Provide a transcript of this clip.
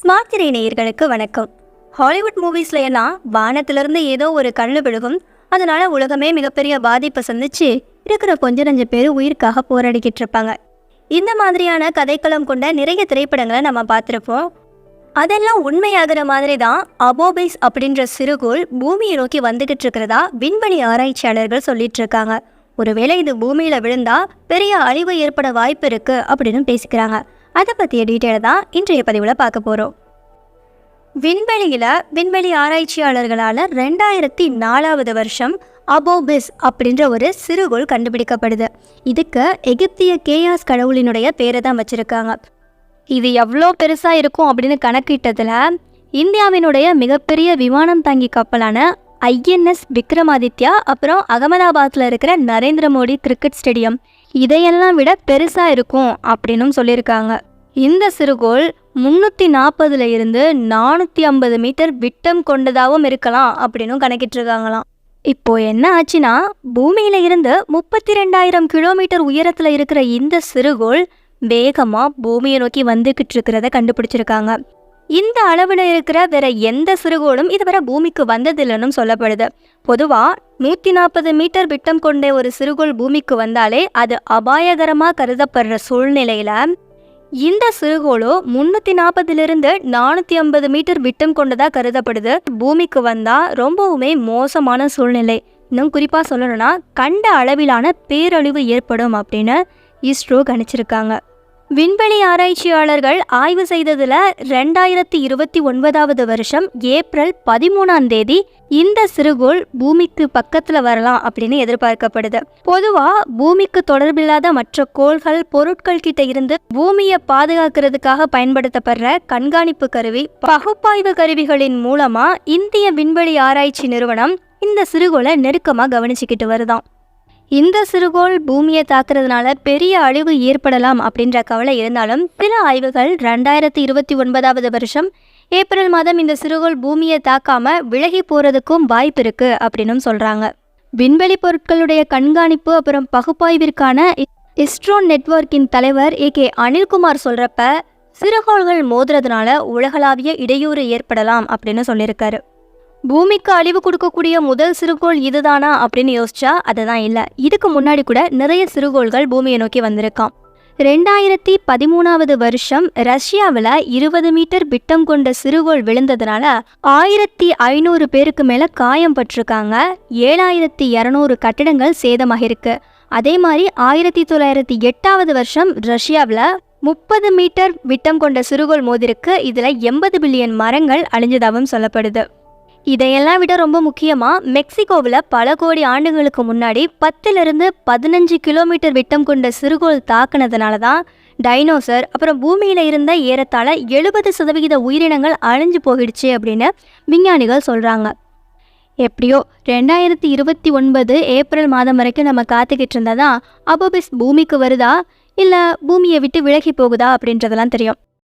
Smart திரை நேயர்களுக்கு வணக்கம். ஹாலிவுட் மூவிஸ்ல எல்லாம் வானத்திலிருந்து ஏதோ ஒரு கண்ணு விழுகும். அதனால உலகமே மிகப்பெரிய பாதிப்பை சந்திச்சு இருக்கிற கொஞ்ச நஞ்ச பேர் உயிருக்காக போராடிக்கிட்டு இருப்பாங்க. இந்த மாதிரியான கதைக்களம் கொண்ட நிறைய திரைப்படங்களை நம்ம பார்த்துருப்போம். அதெல்லாம் உண்மையாகிற மாதிரி தான் அபோபிஸ் அப்படின்ற சிறுகோள் பூமியை நோக்கி வந்துகிட்டு இருக்கிறதா விண்வெளி ஆராய்ச்சியாளர்கள் சொல்லிட்டு இருக்காங்க. ஒருவேளை இது பூமியில விழுந்தா பெரிய அழிவு ஏற்பட வாய்ப்பு இருக்கு அப்படின்னு பேசிக்கிறாங்க. அதை பற்றிய டீட்டெயில் தான் இன்றைய பதிவில் பார்க்க போகிறோம் விண்வெளியில் விண்வெளி ஆராய்ச்சியாளர்களால் ரெண்டாயிரத்தி நாலாவது வருஷம் அபோபிஸ் அப்படின்ற ஒரு சிறுகோள் கண்டுபிடிக்கப்படுது. இதுக்கு எகிப்திய கேயாஸ் கடவுளினுடைய பேரை தான் வச்சுருக்காங்க. இது எவ்வளோ பெருசாக இருக்கும் அப்படின்னு கணக்கிட்டதில் இந்தியாவினுடைய மிகப்பெரிய விமானம் தாங்கி கப்பலான ஐஎன்எஸ் விக்ரமாதித்யா அப்புறம் அகமதாபாத்தில் இருக்கிற நரேந்திர மோடி கிரிக்கெட் ஸ்டேடியம் இதையெல்லாம் விட பெருசாக இருக்கும் அப்படின்னும் சொல்லியிருக்காங்க. இந்த சிறுகோள் முந்நூற்றி நாற்பதுல இருந்து நானூற்றி ஐம்பது மீட்டர் விட்டம் கொண்டதாகவும் இருக்கலாம் அப்படின்னும் கணக்கிட்டிருக்காங்களாம். இப்போ என்ன ஆச்சுன்னா பூமியில இருந்து முப்பத்தி ரெண்டாயிரம் கிலோமீட்டர் உயரத்தில் இருக்கிற இந்த சிறுகோள் வேகமாக பூமியை நோக்கி வந்துக்கிட்டு இருக்கிறத கண்டுபிடிச்சிருக்காங்க. இந்த அளவில் இருக்கிற வேற எந்த சிறுகோளும் இதுவரை பூமிக்கு வந்ததில்லைன்னு சொல்லப்படுது. பொதுவாக நூற்றி நாற்பது மீட்டர் விட்டம் கொண்ட ஒரு சிறுகோள் பூமிக்கு வந்தாலே அது அபாயகரமாக கருதப்படுற சூழ்நிலையில் இந்த சிறுகோளோ முந்நூற்றி நாற்பதுலேருந்து நானூற்றி ஐம்பது மீட்டர் விட்டம் கொண்டதாக கருதப்படுது. பூமிக்கு வந்தால் ரொம்பவுமே மோசமான சூழ்நிலை. இன்னும் குறிப்பாக சொல்லணும்னா கண்ட அளவிலான பேரழிவு ஏற்படும் அப்படின்னு இஸ்ரோ கணிச்சிருக்காங்க. விண்வெளி ஆராய்ச்சியாளர்கள் ஆய்வு செய்ததில் ரெண்டாயிரத்தி இருபத்தி ஒன்பதாவது வருஷம் ஏப்ரல் பதிமூணாம் தேதி இந்த சிறுகோள் பூமிக்கு பக்கத்தில் வரலாம் அப்படின்னு எதிர்பார்க்கப்படுது. பொதுவாக பூமிக்கு தொடர்பில்லாத மற்ற கோள்கள் பொருட்கள் கிட்ட இருந்து பூமியை பாதுகாக்கிறதுக்காக பயன்படுத்தப்படுற கண்காணிப்பு கருவி பகுப்பாய்வு கருவிகளின் மூலமாக இந்திய விண்வெளி ஆராய்ச்சி நிறுவனம் இந்த சிறுகோளை நெருக்கமாக கவனிச்சுக்கிட்டு வருதாம். இந்த சிறுகோள் பூமியை தாக்குறதுனால பெரிய அழிவு ஏற்படலாம் அப்படின்ற கவலை இருந்தாலும் சில ஆய்வுகள் ரெண்டாயிரத்தி இருபத்தி ஒன்பதாவது வருஷம் ஏப்ரல் மாதம் இந்த சிறுகோள் பூமியை தாக்காம விலகி போறதுக்கும் வாய்ப்பு இருக்கு அப்படின்னும் சொல்றாங்க. விண்வெளி பொருட்களுடைய கண்காணிப்பு அப்புறம் பகுப்பாய்விற்கான இஸ்ட்ரோன் நெட்வொர்க்கின் தலைவர் ஏ கே அனில்குமார் சொல்றப்ப சிறுகோள்கள் மோதுறதுனால உலகளாவிய இடையூறு ஏற்படலாம் அப்படின்னு சொல்லியிருக்காரு. பூமிக்கு அழிவு கொடுக்கக்கூடிய முதல் சிறுகோள் இதுதானா அப்படின்னு யோசிச்சா அதுதான் இல்லை. இதுக்கு முன்னாடி கூட நிறைய சிறுகோள்கள் பூமியை நோக்கி வந்திருக்கான் ரெண்டாயிரத்தி பதிமூணாவது வருஷம் ரஷ்யாவில் இருபது மீட்டர் விட்டம் கொண்ட சிறுகோள் விழுந்ததுனால ஆயிரத்தி ஐநூறு பேருக்கு மேலே காயம் பட்டிருக்காங்க. ஏழாயிரத்தி இரநூறு கட்டிடங்கள் சேதமாகிருக்கு. அதே மாதிரி ஆயிரத்தி தொள்ளாயிரத்தி எட்டாவது வருஷம் ரஷ்யாவில் முப்பது மீட்டர் விட்டம் கொண்ட சிறுகோள் மோதிருக்கு. இதில் எண்பது பில்லியன் மரங்கள் அழிஞ்சதாகவும் சொல்லப்படுது. இதையெல்லாம் விட ரொம்ப முக்கியமாக மெக்சிகோவில் பல கோடி ஆண்டுகளுக்கு முன்னாடி பத்திலிருந்து பதினஞ்சு கிலோமீட்டர் விட்டம் கொண்ட சிறுகோள் தாக்குனதுனால தான் டைனோசர் அப்புறம் பூமியில் இருந்த ஏறத்தாழ எழுபது சதவிகித உயிரினங்கள் அழிஞ்சு போயிடுச்சு அப்படின்னு விஞ்ஞானிகள் சொல்கிறாங்க எப்படியோ ரெண்டாயிரத்தி இருபத்தி ஒன்பது ஏப்ரல் மாதம் வரைக்கும் நம்ம காத்துக்கிட்டு இருந்தால் தான் அபோபிஸ் பூமிக்கு வருதா இல்லை பூமியை விட்டு விலகி போகுதா அப்படின்றதெல்லாம் தெரியும்.